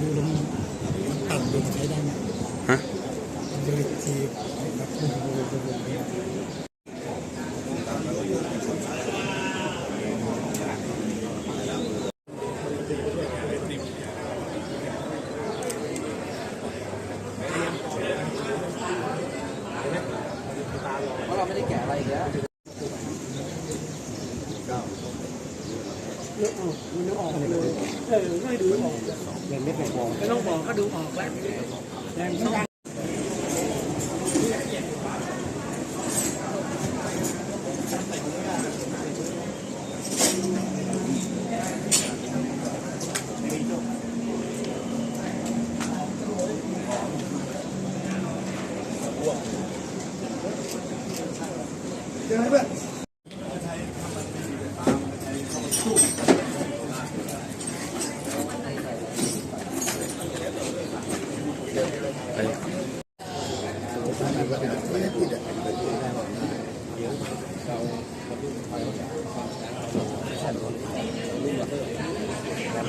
ดูแล้วมันตัดเด็กใช้ได้ไหมฮะมันจะทีแบบ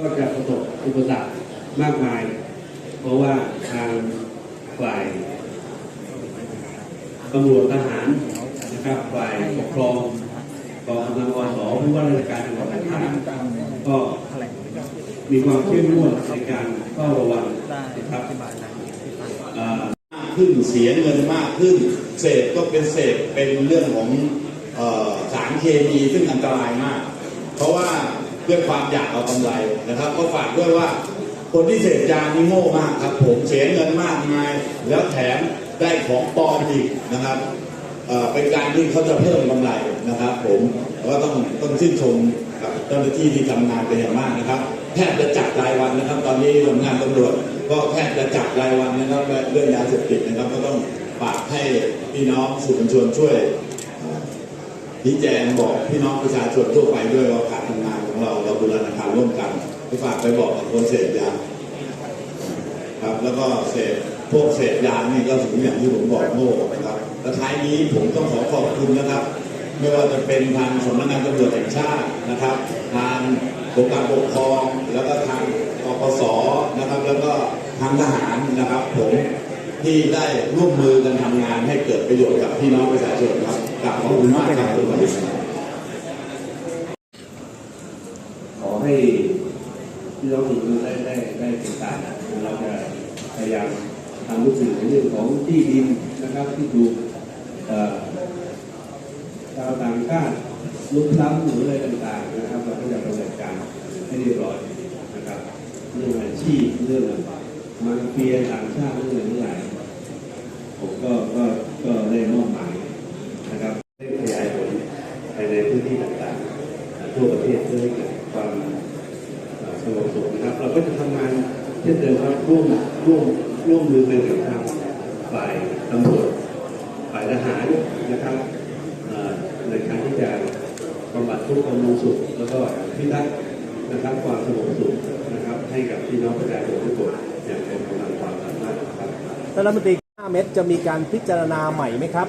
ก็จะประสบอุปสรรคมากมาย เพราะว่าทางฝ่ายตำรวจทหารนะครับฝ่ายปกครองกองกำลังอสผู้ว่าราชการจังหวัดต่างๆก็มีความเข้มงวดในการเฝ้าระวังนะครับมากขึ้นเสียเงินมากขึ้นเสพก็เป็นเสพเป็นเรื่องของสารเคมีซึ่งอันตรายมาก เพราะว่า ด้วยความอยากเอากำไรนะครับ ก็ฝากด้วยว่าคนที่เสพยานี่โง่มากครับผมเสียเงินมากมาย แล้วแถมได้ของปลอมอีกนะครับเป็นการที่เขาจะเพิ่มกำไรนะครับ ผมก็ต้องต้องชื่นชมกับเจ้าหน้าที่ที่ทำงานเป็นอย่างมากนะครับแทย์จะจับรายวันนะครับ ตอนนี้สำงานตำรวจก็แทย์จะจับรายวันนะครับและเรื่องยาเสพติดนะครับ ก็ต้องฝากให้พี่น้องสื่อมวลชนช่วย ชี้แจงบอกพี่น้องประชาชนทั่วไปด้วยว่าการทำงานของเราเราบูรณาการร่วมกันไปฝากไปบอกกับคนเสพยาครับแล้วก็เสพพวกเสพยานี่ก็ถึงอย่างที่ผมบอกโง่นะครับและท้ายนี้ผมต้องขอขอบคุณนะครับ ไม่ว่าจะเป็นทางสำนักงานตำรวจแห่งชาตินะครับ ทางกรมการปกครองแล้วก็ทางปปสนะครับ แล้วก็ทางทหารนะครับผม ที่ได้ร่วมมือกันทำงานให้เกิดประโยชน์กับพี่น้องประชาชนครับกราบขอบคุณมากครับคุณผู้ชมขอให้พี่น้องทุกท่านได้ได้ได้ติดตามเราจะพยายามทำรู้สึกในเรื่องของที่ดินนะครับที่ถูกชาวต่างชาติลุกล้ำหรืออะไรต่างๆนะครับเราก็จะดำเนินการให้เรียบร้อยนะครับเรื่องอาชีพเรื่องมาเฟียต่างชาติเรื่องอะไรทั้งหลายผมก็ก็ก็ได้มอบหมายนะครับได้ขยายผลภายในพื้นที่ต่างๆ ทั่วประเทศเพื่อให้เกิดความเอ่อสงบสุขนะครับ เราก็จะทำงาน เช่นเดิมครับร่วมร่วมร่วมมือกันกับทางฝ่ายตำรวจฝ่ายทหารนะครับเอ่อในการที่จะบำบัดทุกข์บำรุงสุขแล้วก็พิทักษ์นะครับความสงบสุขนะครับ ให้กับพี่น้องประชาชนทุกคนอย่างเต็มกำลังความสามารถนะครับท่านรัฐมนตรี5เม็ดจะมีการพิจารณาใหม่ไหมครับ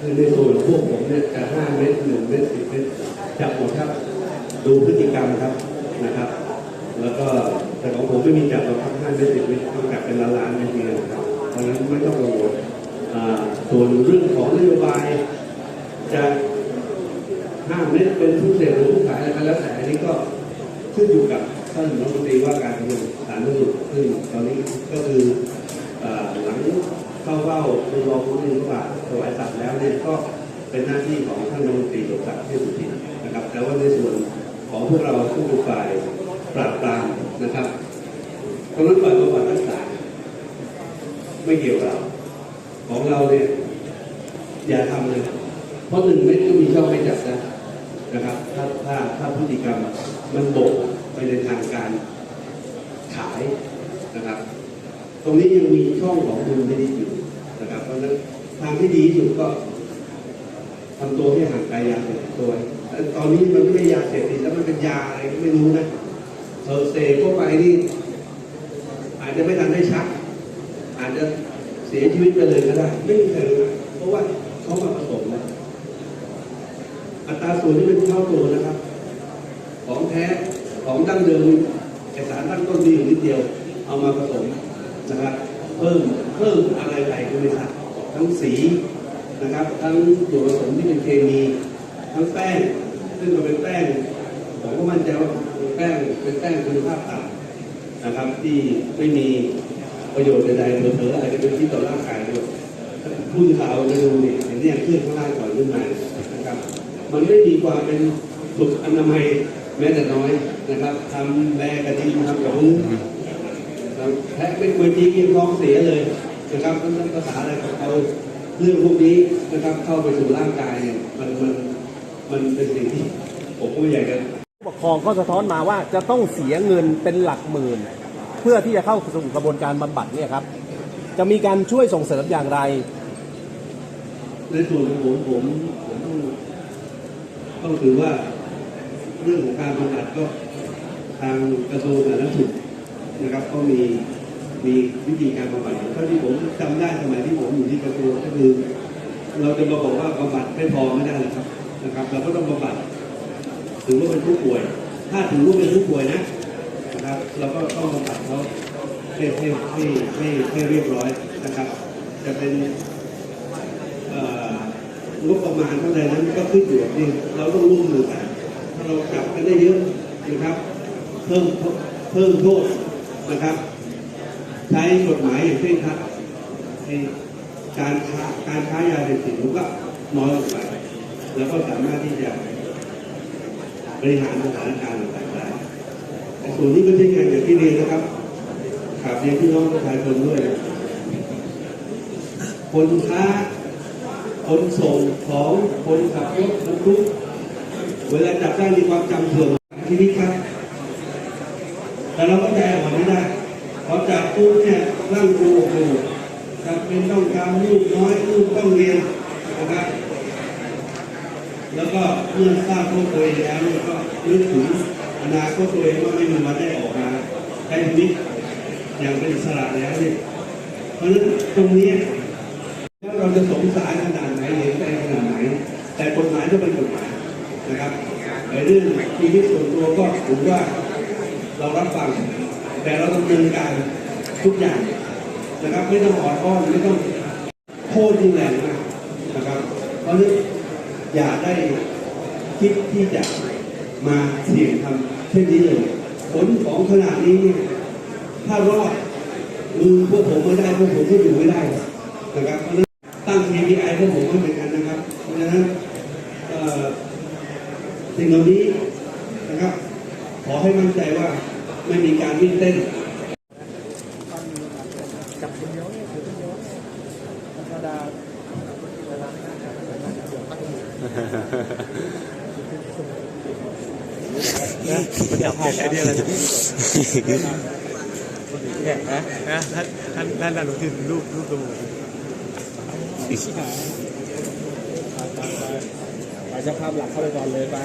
คือในส่วนของพวกผมเนี่ยจะห้าเมตรหนึ่งเมตรสิบเมตรจับหมดครับ ดูพฤติกรรมครับนะครับ แล้วก็ ไม่มีจับเราทำห้าเมตรสิบเมตรต้องจับเป็นล้านล้านเมตรเลยนะครับเพราะฉะนั้นไม่ต้องกังวลส่วนเรื่องของนโยบาย จะห้ามเมตรเป็นทุกเศษหรือทุกสายอะไรก็แล้วแต่อันนี้ก็ขึ้นอยู่กับท่านรัฐมนตรีว่าการกระทรวงสาธารณสุขซึ่งตอนนี้ก็คือหลังเข้าเฝ้าคุณรองผู้ว่าระหว่าถวายสัตว์แล้วเนี่ยก็เป็นหน้าที่ของท่านรัฐมนตรีสมศักดิ์เทพสุทินนะครับแต่ว่าในส่วนของพวกเราผู้ฝ่ายปราบปรามนะครับ ตรงนั้นฝ่ายบำบัดรักษาไม่เกี่ยวกับเราของเราเนี่ยอย่าทำเลย เพราะหนึ่งเม็ดก็มีช่องให้จับนะนะครับ ถ้าถ้าถ้าพฤติกรรมมันโบกไปในทางการขายนะครับ ตรงนี้ยังมีช่องของดุลพินิจอยู่นะครับ เพราะฉะนั้นทางที่ดีที่สุดก็ทำตัวให้ห่างไกลยาเสพติดตัวตอนนี้มันไม่ใช่ยาเสพติดแล้วมันเป็นยาอะไรก็ไม่รู้นะเออเสพเข้าไปนี่ จจะไม่ทันได้ชัก อาจจะเสียชีวิตไปเลยก็ได้ ไม่มีใครรู้เพราะว่าเขามาผสมนะอัตราส่วนที่เป็นเท่าตัวนะครับ ของแท้ของดั้งเดิมเอกสารตั้งต้นมีอยู่นิดเดียว เอามาผสมนะครับ เพิ่มเพิ่มอะไรไปก็ไม่ทราบทั้งสีนะครับ ทั้งส่วนผสมที่เป็นเคมี ทั้งแป้ง ซึ่งมันเป็นแป้งผมก็มั่นใจว่าแป้งเป็นแป้งคุณภาพต่ำ นะครับที่ไม่มีประโยชน์ใดๆเผลอๆอาจจะเป็นพิษต่อร่างกายด้วยผู้สื่อข่าวจะดูนี่เห็นเนี่ยเครื่องข้างล่างก่อนขึ้นมานะครับมันไม่มีความเป็นสุขอนามัยแม้แต่น้อยนะครับทำแบกระดิ่งทำกับมือนะครับแพ้เป็นเวทีกินท้องเสียเลยนะครับภาษาอะไรของเขาเรื่องพวกนี้นะครับเข้าไปสู่ร่างกายเนี่ยมันมันมันเป็นสิ่งที่ผมก็ไม่อยากจะ ปกครองก็สะท้อนมาว่าจะต้องเสียเงินเป็นหลักหมื่น เพื่อที่จะเข้าสู่กระบวนการบำบัดเนี่ยครับ จะมีการช่วยส่งเสริมอย่างไรในส่วนของผมผมผมต้องต้องถือว่าเรื่องของการบำบัดก็ทางกระทรวงสาธารณสุขนะครับ ก็มีมีวิธีการบำบัดเท่าที่ผมจำได้สมัยที่ผมอยู่ที่กระทรวงก็คือ เราจะมาบอกว่าบำบัดไม่พอไม่ได้นะครับนะครับ เราก็ต้องบำบัด ถือว่าเป็นผู้ป่วย ถ้าถือว่าเป็นผู้ป่วยนะนะครับเราก็ต้องบำบัดเขาให้ให้ให้ให้ให้เรียบร้อยนะครับ จะเป็นอ่องบประมาณเท่าไหร่นั้นก็ขึ้นอยู่กับนี่เราต้องร่วมมือกันถ้าเราจับกันได้เยอะนะครับ เพิ่มเพิ่มโทษนะครับ ใช้กฎหมายอย่างเคร่งครัดการค้าการค้ายาเสพติดมันก็น้อยลงไป แล้วก็สามารถที่จะ ริหารสถานการณ์ต่างๆได้แต่ส่วนนี้ก็เช่นกันอย่างที่เรียนนะครับขับเรียนพี่น้องประชาชนด้วยคนค้าคนส่งของคนขับรถบรรทุกเวลาจับได้มีความจำเสื่อมชีวิตครับ แต่เราก็แก้ออกไม่ได้พอจับปุ๊บเนี่ยร่างกูโอ้โหจำเป็นต้องการลูกน้อยลูกต้องเรียนนะครับ แล้วก็เมื่อทราบโทษตัวเองแล้วเนี่ยก็นึกถึงอนาคตตัวเองว่าไม่มีวันได้ออกมาใช้ชีวิตอย่างเป็นอิสระแล้วเนี่ยเพราะฉะนั้นตรงนี้ว่าเราจะสงสารขนาดไหนเห็นใจขนาดไหน แต่กฎหมายต้องเป็นกฎหมายนะครับในเรื่องชีวิตส่วนตัวก็ถือว่าเรารับฟัง แต่เราดำเนินการทุกอย่างนะครับ ไม่ต้องอ่อนอ้อนไม่ต้องโค่นรุนแรงนะครับ เพราะฉะนั้น อย่าได้คิดที่จะมาเสี่ยงทำเช่นนี้เลยผลของขนาดนี้เนี่ยถ้ารอดมือพวกผมไม่ได้พวกผมก็อยู่ไม่ได้นะครับเพราะนั้นตั้ง KPI พวกผมไม่เหมือนกันนะครับเพราะฉะนั้นสิ่งเหล่านี้นะครับ ขอให้มั่นใจว่าไม่มีการวิ่งเต้น จับคนเดียวเนี่ยถือคนเดียวธรรมดาเวลาเดี๋ยวตั้ง มือนะมันจะผ่าไอเดียอะไรเนี่ยนะนะท่านท่านท่านอนุทินรูปรูปตัวไปเจ้าภาพหลักเข้าไปก่อนเลยไป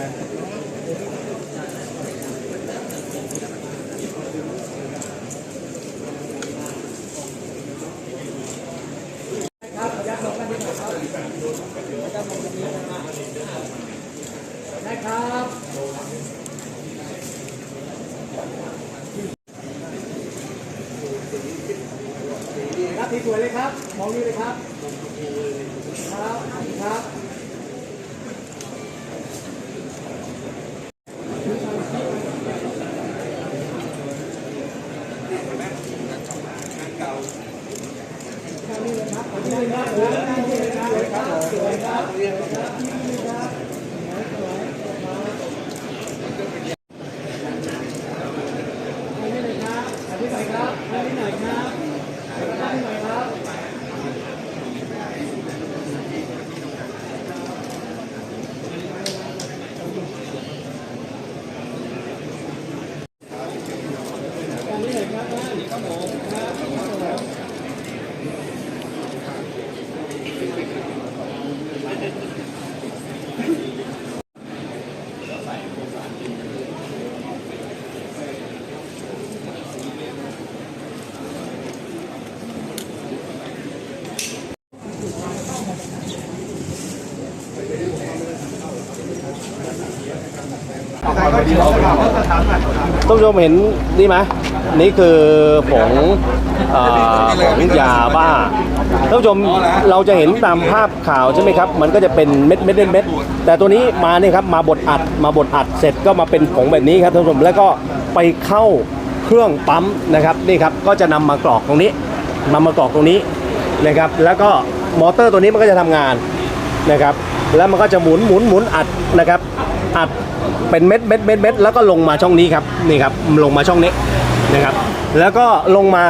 ทีสวยเลยครับมองนี่เลยครับ ครับครับ ผู้ชมเห็นนี่ไหมนี่คือผงเอ่อของยาบ้าท่านผู้ชมเราจะเห็นตามภาพข่าวใช่ไหมครับ มันก็จะเป็นเม็ดเม็ดเม็ดเม็ดแต่ตัวนี้มาเนี่ยครับมาบดอัดมาบดอัดเสร็จก็มาเป็นผงแบบนี้ครับท่านผู้ชมแล้วก็ไปเข้าเครื่องปั๊มนะครับนี่ครับก็จะนำมากรอกตรงนี้นำมากรอกตรงนี้นะครับ แล้วก็มอเตอร์ตัวนี้มันก็จะทำงานนะครับ แล้วมันก็จะหมุนหมุนหมุนอัดนะครับ อัด เป็นเม็ดเม็ดเม็ดเม็ดแล้วก็ลงมาช่องนี้ครับนี่ครับลงมาช่องนี้นะครับ แล้วก็ลงมา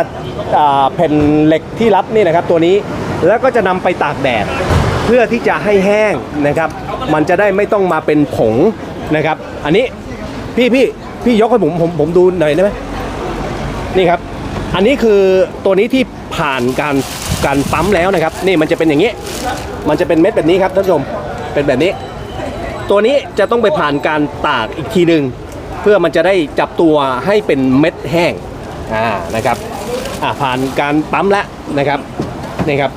แผ่นเหล็กที่รับนี่นะครับตัวนี้แล้วก็จะนำไปตากแดดเพื่อที่จะให้แห้งนะครับ มันจะได้ไม่ต้องมาเป็นผงนะครับ อันนี้พี่พี่พี่ยกให้ผมผมผมดูหน่อยได้ไหมนี่ครับ อันนี้คือตัวนี้ที่ผ่านการการปั๊มแล้วนะครับ นี่มันจะเป็นอย่างนี้ มันจะเป็นเม็ดแบบนี้ครับท่านผู้ชมเป็นแบบนี้ ตัวนี้จะต้องไปผ่านการตากอีกทีหนึ่งเพื่อมันจะได้จับตัวให้เป็นเม็ดแห้งอ่านะครับอ่าผ่านการปั๊มแล้วนะครับนี่ครับ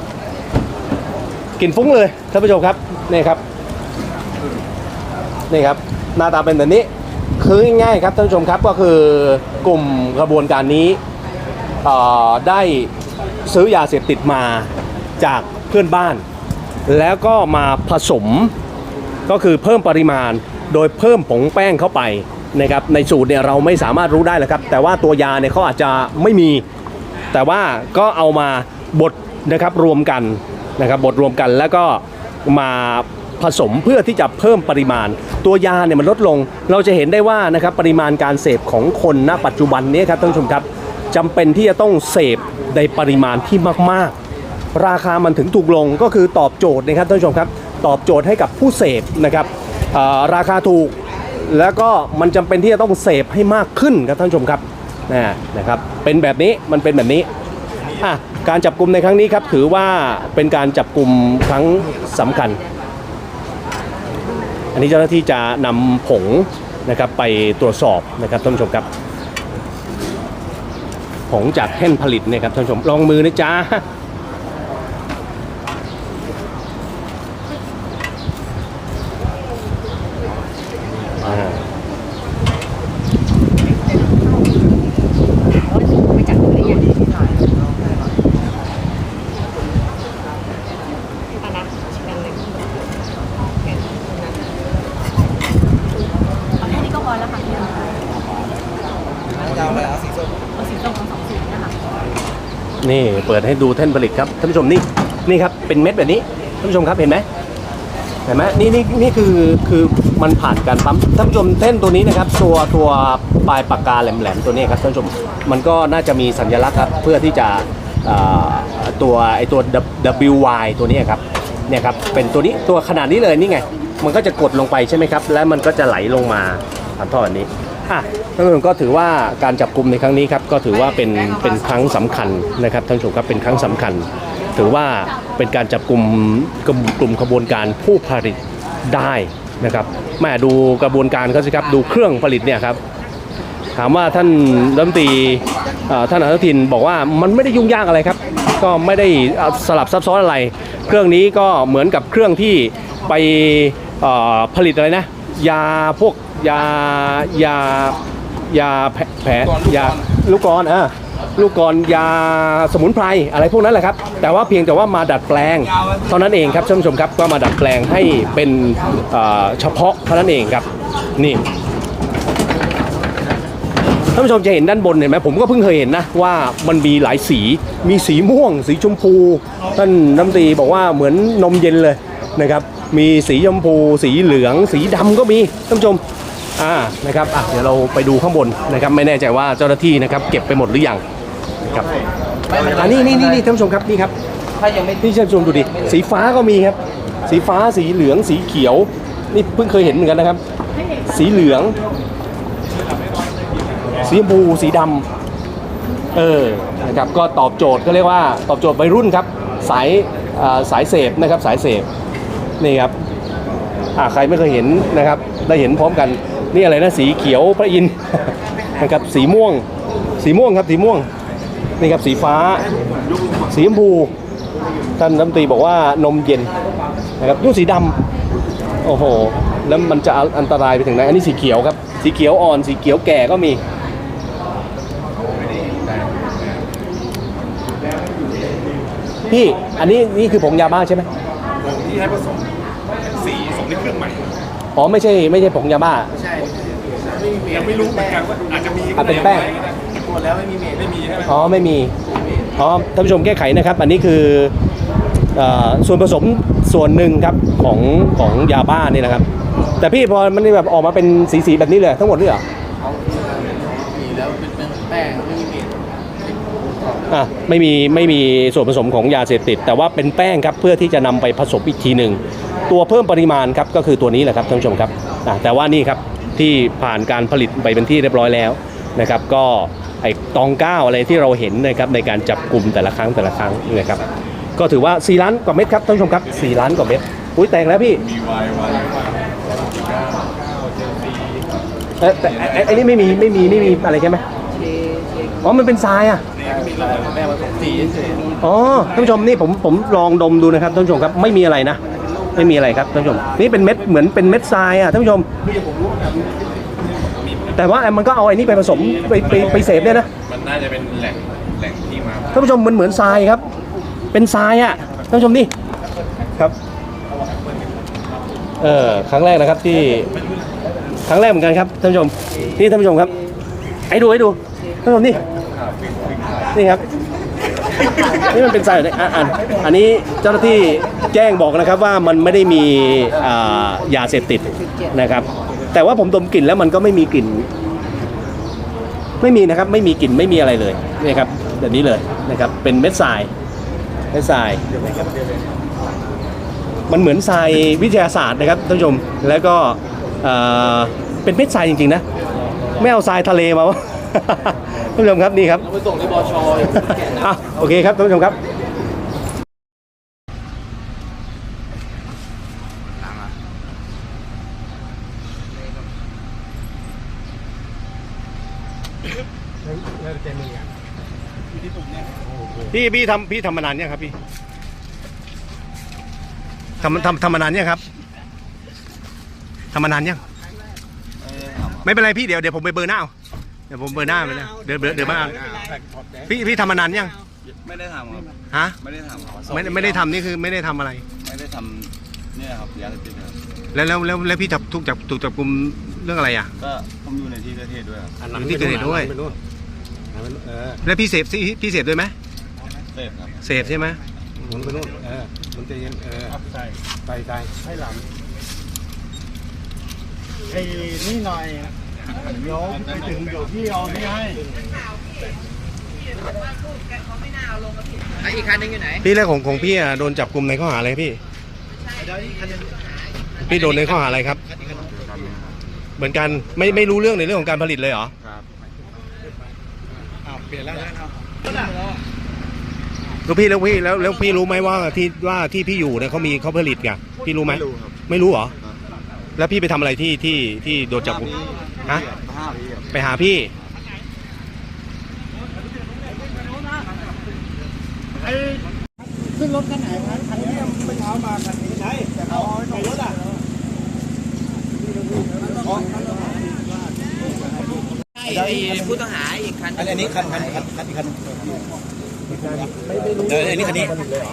กลิ่นฟุ้งเลยท่านผู้ชมครับนี่ครับนี่ครับหน้าตาเป็นแบบนี้คือง่ายๆครับท่านผู้ชมครับก็คือกลุ่มกระบวนการนี้ได้ซื้อยาเสพติดมาจากเพื่อนบ้าน แล้วก็มาผสม ก็คือเพิ่มปริมาณโดยเพิ่มผงแป้งเข้าไปนะครับในสูตรเนี่ยเราไม่สามารถรู้ได้แล้วครับ แต่ว่าตัวยาเนี่ยเขาอาจจะไม่มี แต่ว่าก็เอามาบดนะครับรวมกันนะครับบดรวมกันแล้วก็มาผสมเพื่อที่จะเพิ่มปริมาณ ตัวยาเนี่ยมันลดลง เราจะเห็นได้ว่านะครับปริมาณการเสพของคนณปัจจุบันนี้ครับท่านผู้ชมครับจำเป็นที่จะต้องเสพในปริมาณที่มากๆ ราคามันถึงถูกลงก็คือตอบโจทย์นะครับท่านผู้ชมครับ ตอบโจทย์ให้กับผู้เสพนะครับราคาถูกแล้วก็มันจำเป็นที่จะต้องเสพให้มากขึ้นครับท่านผู้ชมครับนะนะครับ เป็นแบบนี้มันเป็นแบบนี้อะการจับกลุ่มในครั้งนี้ครับ ถือว่าเป็นการจับกลุ่มครั้งสำคัญ อันนี้เจ้าหน้าที่จะนำผงนะครับไปตรวจสอบนะครับท่านผู้ชมครับผงจากแท่นผลิตเนี่ยครับท่านผู้ชมลองมือนะจ๊ะ อ่า ไปจับมือได้ยังปานะชิกันเลยเอาแค่นี้ก็พอแล้วค่ะพี่เอาอะไรเอาสีส้มเอาสีส้มเอาสองสีนะคะ นี่เปิดให้ดูแท่นผลิตครับท่านผู้ชมนี่นี่ครับเป็นเม็ดแบบนี้ท่านผู้ชมครับเห็นไหมเห็นไหมนี่นี่นี่คือคือมันผ่านการปั๊มท่านผู้ชมแท่นตัวนี้นะครับ ตัวตัวปลายปากกาแหลมๆตัวนี้ครับท่านผู้ชมมันก็น่าจะมีสัญลักษณ์ครับเพื่อที่จะตัวไอตัว WY ตัวนี้ครับเนี่ยครับเป็นตัวนี้ตัวขนาดนี้เลยนี่ไง มันก็จะกดลงไปใช่ไหมครับ แล้วมันก็จะไหลลงมาผ่านท่ออันนี้ อะท่านผู้ชมก็ถือว่าการจับกลุ่มในครั้งนี้ครับก็ถือว่าเป็นเป็นครั้งสำคัญนะครับท่านผู้ชมครับเป็นครั้งสำคัญ ถือว่าเป็นการจับกลุ่มกลุ่มกลุ่มขบวนการผู้ผลิตได้นะครับแม่ดูกระบวนการเขาสิครับดูเครื่องผลิตเนี่ยครับถามว่าท่านรัฐมนตรีท่านอนุทินบอกว่ามันไม่ได้ยุ่งยากอะไรครับ ก็ไม่ได้สลับซับซ้อนอะไร เครื่องนี้ก็เหมือนกับเครื่องที่ไปผลิตอะไรนะยาพวก ยายายาแผลแผลยาลูกกรอนอะลูกกรยาสมุนไพรอะไรพวกนั้นแหละครับ แต่ว่าเพียงแต่ว่ามาดัดแปลงเท่านั้นเองครับท่านผู้ชมครับก็มาดัดแปลงให้เป็นเอ่อเฉพาะเท่านั้นเองครับนี่ท่านผู้ชมจะเห็นด้านบนเห็นไหมผมก็เพิ่งเคยเห็นนะว่ามันมีหลายสีมีสีม่วง สีชมพู ท่านน้ำตรีบอกว่าเหมือนนมเย็นเลยนะครับ มีสีชมพู สีเหลือง สีดำก็มีท่านผู้ชม อ่านะครับอะเดี๋ยวเราไปดูข้างบนนะครับ ไม่แน่ใจว่าเจ้าหน้าที่นะครับเก็บไปหมดหรือยังครับอันนี้นี่นี่นี่ท่านผู้ชมครับนี่ครับถ้ายังไม่นี่ท่านผู้ชมดูดิสีฟ้าก็มีครับ สีฟ้าสีเหลืองสีเขียว นี่เพิ่งเคยเห็นเหมือนกันนะครับ สีเหลือง สีชมพูสีดำเออนะครับก็ตอบโจทย์ก็เรียกว่าตอบโจทย์วัยรุ่นครับสายอ่าสายเสพนะครับสายเสพนี่ครับอ่าใครไม่เคยเห็นนะครับได้เห็นพร้อมกัน นี่อะไรนะสีเขียวพระอินทร์นะครับสีม่วง สีม่วงครับสีม่วงนี่ครับสีฟ้า สีชมพูท่านรัฐมนตรีบอกว่านมเย็นนะครับดูสีดำโอ้โหแล้วมันจะอันตรายไปถึงไหนอันนี้สีเขียวครับ สีเขียวอ่อนสีเขียวแก่ก็มีพี่อันนี้นี่คือผงยาบ้าใช่ไหมที่ให้ผสมสีสมในเครื่องใหม่อ๋อไม่ใช่ไม่ใช่ผงยาบ้า ยังไม่รู้เหมือนกันว่าอาจจะมีอะเป็นแป้งหมดแล้วไม่มีเมทไม่มีใช่ไหมอ๋อไม่มีอ๋อท่านผู้ชมแก้ไขนะครับ อันนี้คือเอ่อส่วนผสมส่วนหนึ่งครับของของยาบ้านี่นะครับ แต่พี่พอมันแบบออกมาเป็นสีๆแบบนี้เลยทั้งหมดเลยเหรอมีแล้วเป็นแป้งไม่มีเมดอะไม่มีไม่มีส่วนผสมของยาเสพติด แต่ว่าเป็นแป้งครับเพื่อที่จะนำไปผสมอีกทีหนึ่งตัวเพิ่มปริมาณครับก็คือตัวนี้แหละครับท่านผู้ชมครับอะแต่ว่านี่ครับ ที่ผ่านการผลิตไปเป็นที่เรียบร้อยแล้วนะครับ ก็ไอ้ตองก้าวอะไรที่เราเห็นนะครับในการจับกลุ่มแต่ละครั้งแต่ละครั้งนะครับ ก็ถือว่า 4 ล้านกว่าเม็ดครับท่านผู้ชมครับ 4 ล้านกว่าเม็ดอุ้ยแตงแล้วพี่เอ๊ะแต่ไอ้ไอ้นี่ไม่มีไม่มีไม่มีอะไรใช่ไหมอ๋อ มันเป็นทรายอะอ๋อท่านผู้ชมนี่ผมผมลองดมดูนะครับท่านผู้ชมครับไม่มีอะไรนะ ไม่มีอะไรครับท่านผู้ชมนี่เป็นเม็ดเหมือนเป็นเม็ดทรายอะท่านผู้ชม แต่ว่ามันก็เอาไอ้นี่ไปผสมไปไปไปเสพได้นะมันน่าจะเป็นแหล่งแหล่งที่มาท่านผู้ชมมันเหมือนทรายครับ เป็นทรายอะท่านผู้ชมนี่ครับเออครั้งแรกนะครับที่ครั้งแรกเหมือนกันครับท่านผู้ชมนี่ท่านผู้ชมครับให้ดูให้ดูท่านผู้ชมนี่นี่ครับนี่มันเป็นสายอะไรอะอะอันนี้เจ้าหน้าที่ แจ้งบอกนะครับว่ามันไม่ได้มีอ่ายาเสพติดนะครับ แต่ว่าผมดมกลิ่นแล้วมันก็ไม่มีกลิ่น ไม่มีนะครับไม่มีกลิ่นไม่มีอะไรเลยนี่ครับแบบนี้เลยนะครับเป็นเม็ดทรายเม็ดทรายนะครับมันเหมือนทรายวิทยาศาสตร์นะครับท่านผู้ชมแล้วก็เอ่อเป็นเม็ดทรายจริงๆนะไม่เอาทรายทะเลมาวะ ท่านผู้ชมครับนี่ครับ ไปส่งที่บชอย อะโอเคครับท่านผู้ชมครับ พี่พี่ทำพี่ทำมานานยังครับพี่ทำทำทำมานานยังครับทำมานานยังไม่เป็นไรพี่เดี๋ยวเดี๋ยวผมไปเบอร์หน้าเอาเดี๋ยวผมเบอร์หน้าไปนะเดี๋ยวเดี๋ยวเดี๋ยวมาเอาพี่พี่ทำมานานยังไม่ได้ทำครับฮะไม่ได้ทำครับไม่ไม่ได้ทำนี่คือไม่ได้ทำอะไร ไม่ได้ทำเนี่ยครับยาเสพติดครับแล้วแล้วแล้วแล้วพี่จับถูกจับถูกจับกลุ่มเรื่องอะไรอะก็ผมอยู่ในที่เกิดเหตุด้วยครับอยู่ที่เกิดเหตุด้วย แล้วพี่เสพพี่เสพด้วยไหม เสพครับเสพใช่ไหมหมุนไปนู่นเออหมุนใจเย็นเออใช่ไปไกลให้หลังไอ้นี่หน่อยเดี๋ยวไปถึงเดี๋ยวพี่เอานี่ให้อีกคันนึงอยู่ไหนพี่แล้วของของพี่อะโดนจับกลุ่มในข้อหาอะไรพี่พี่โดนในข้อหาอะไรครับ เหมือนกันไม่ไม่รู้เรื่องในเรื่องของการผลิตเลยเหรออ้าวเปลี่ยนแล้วนะครับ แล้วพี่แล้วพี่แล้วแล้วพี่รู้ไหมว่าที่ว่าที่พี่อยู่เนี่ยเขามีเขาผลิตกันพี่รู้ไหมไม่รู้ครับ ไม่รู้เหรอแล้วพี่ไปทำอะไรที่ที่ที่โดนจับกลุ่มฮะ ห้าปีครับไปหาพี่ ขึ้นรถคันไหนครับคันนี้เมื่อเช้ามาคันนี้ใช่แต่เขาในรถอะใช่ไอ้ผู้ต้องหาอีกคันอันนี้คันคันคันคันอีกคัน เออันนี้คันนี้เลยเหรอ